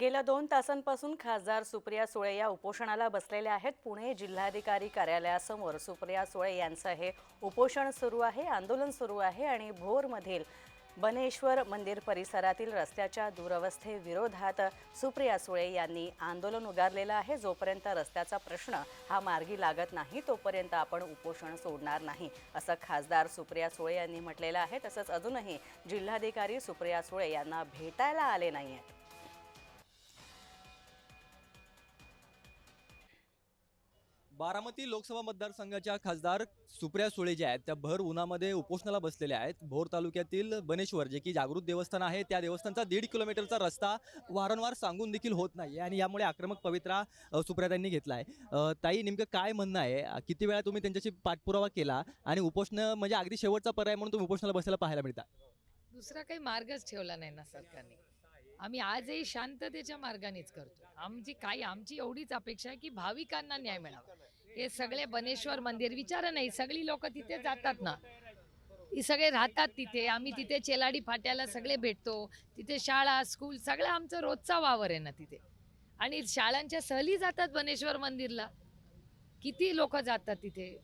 गेल्या दोन तासांपासून खासदार सुप्रिया सुळे या उपोषणाला बसलेल्या आहेत. पुणे जिल्हाधिकारी कार्यालयासमोर सुप्रिया सुळे यांचं हे उपोषण सुरू आहे आंदोलन सुरू आहे आणि भोरमधील बनेश्वर मंदिर परिसरातील रस्त्याच्या दुरवस्थेविरोधात सुप्रिया सुळे यांनी आंदोलन उगारलेलं आहे. जोपर्यंत रस्त्याचा प्रश्न हा मार्गी लागत नाही तोपर्यंत आपण उपोषण सोडणार नाही असं खासदार सुप्रिया सुळे यांनी म्हटलेलं आहे. तसंच अजूनही जिल्हाधिकारी सुप्रिया सुळे यांना भेटायला आले नाही आहेत बारामती लोकसभा मतदारसंघाच्या खासदार सुप्रिया सुळे ज्या आहेत त्या भर उन्हामध्ये उपोषणाला बसलेल्या आहेत. भोर तालुक्यातील बनेश्वर जे की जागृत देवस्थान आहे त्या देवस्थानचा दीड किलोमीटरचा रस्ता वारंवार सांगून देखील होत नाही आणि यामुळे आक्रमक पवित्रा सुप्रिया त्यांनी घेतला आहे ताई नेमकं काय म्हणणं आहे? किती वेळा तुम्ही त्यांच्याशी पाठपुरावा केला आणि उपोषण म्हणजे अगदी शेवटचा पर्याय म्हणून तुम्ही उपोषणाला बसायला पाहायला मिळता दुसरा काही मार्गच ठेवला नाही ना सरकारने. आम्ही आजही शांततेच्या मार्गानेच करतो. आमची काही आमची एवढीच अपेक्षा आहे की भाविकांना न्याय मिळावा. हे सगळे बनेश्वर मंदिर विचारा नाही सगळी लोक तिथे जातात ना. ही सगळे राहतात तिथे आम्ही तिथे चेलाडी फाट्याला सगळे भेटतो तिथे शाळा स्कूल सगळं आमचं रोजचा वावर आहे ना तिथे. आणि शाळांच्या सहली जातात बनेश्वर मंदिरला. किती लोक जातात तिथे.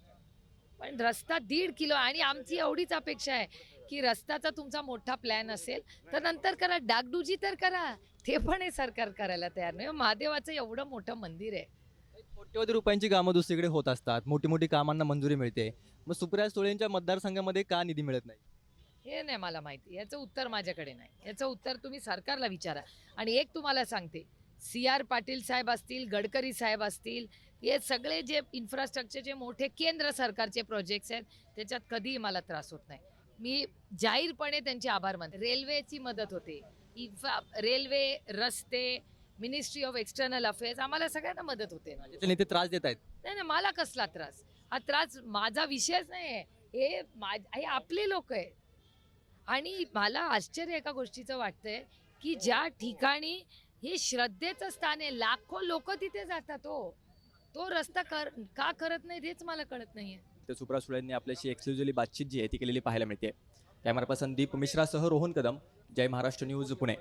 पण रस्ता दीड किलो आणि आमची एवढीच अपेक्षा आहे. की रस्त्याचा तुमचा मोठा प्लॅन असेल तर नंतर करा. डागडुजी तर करा. ते पण हे सरकार करायला तयार नाही. महादेवाचं एवढं मोठं मंदिर आहे. कोट्यवधी रुपयांची कामं दुसरीकडे होत असतात. मोठी मोठी कामांना मंजुरी मिळते. मग सुप्रिया सुळेंच्या मतदारसंघामध्ये का निधी मिळत नाही? हे नाही मला माहिती. याचं उत्तर माझ्याकडे नाही. याचं उत्तर तुम्ही सरकारला विचारा. आणि एक तुम्हाला सांगते. सी आर पाटील साहेब असतील गडकरी साहेब असतील हे सगळे जे इन्फ्रास्ट्रक्चरचे मोठे केंद्र सरकारचे प्रोजेक्ट्स आहेत त्याच्यात कधीही मला त्रास होत नाही. मी जाहीरपणे त्यांचे आभार मानते. रेल्वेची मदत होते. इन्फ्रा रेल्वे रस्ते मिनिस्ट्री ऑफ एक्सटर्नल अफेअर्स आम्हाला सगळ्यांना मदत होते नेते त्रास देत आहेत. नाही नाही मला कसला त्रास? हा त्रास माझा विषयच नाही आहे. हे मा हे आपले लोक आहेत. आणि मला आश्चर्य एका गोष्टीचं वाटतंय की ज्या ठिकाणी हे श्रद्धेचं स्थान आहे लाखो लोक तिथे जातात हो. तो रस्ता कर का करत नाही हेच मला कळत नाहीये. तर सुप्रा सुळेंनी आपल्याशी एक्सक्लुझिव्हली बातचीत जी आहे ती केलेली पाहायला मिळते. कॅमेरा पर्सन दीप मिश्रासह रोहन कदम जय महाराष्ट्र न्यूज पुणे.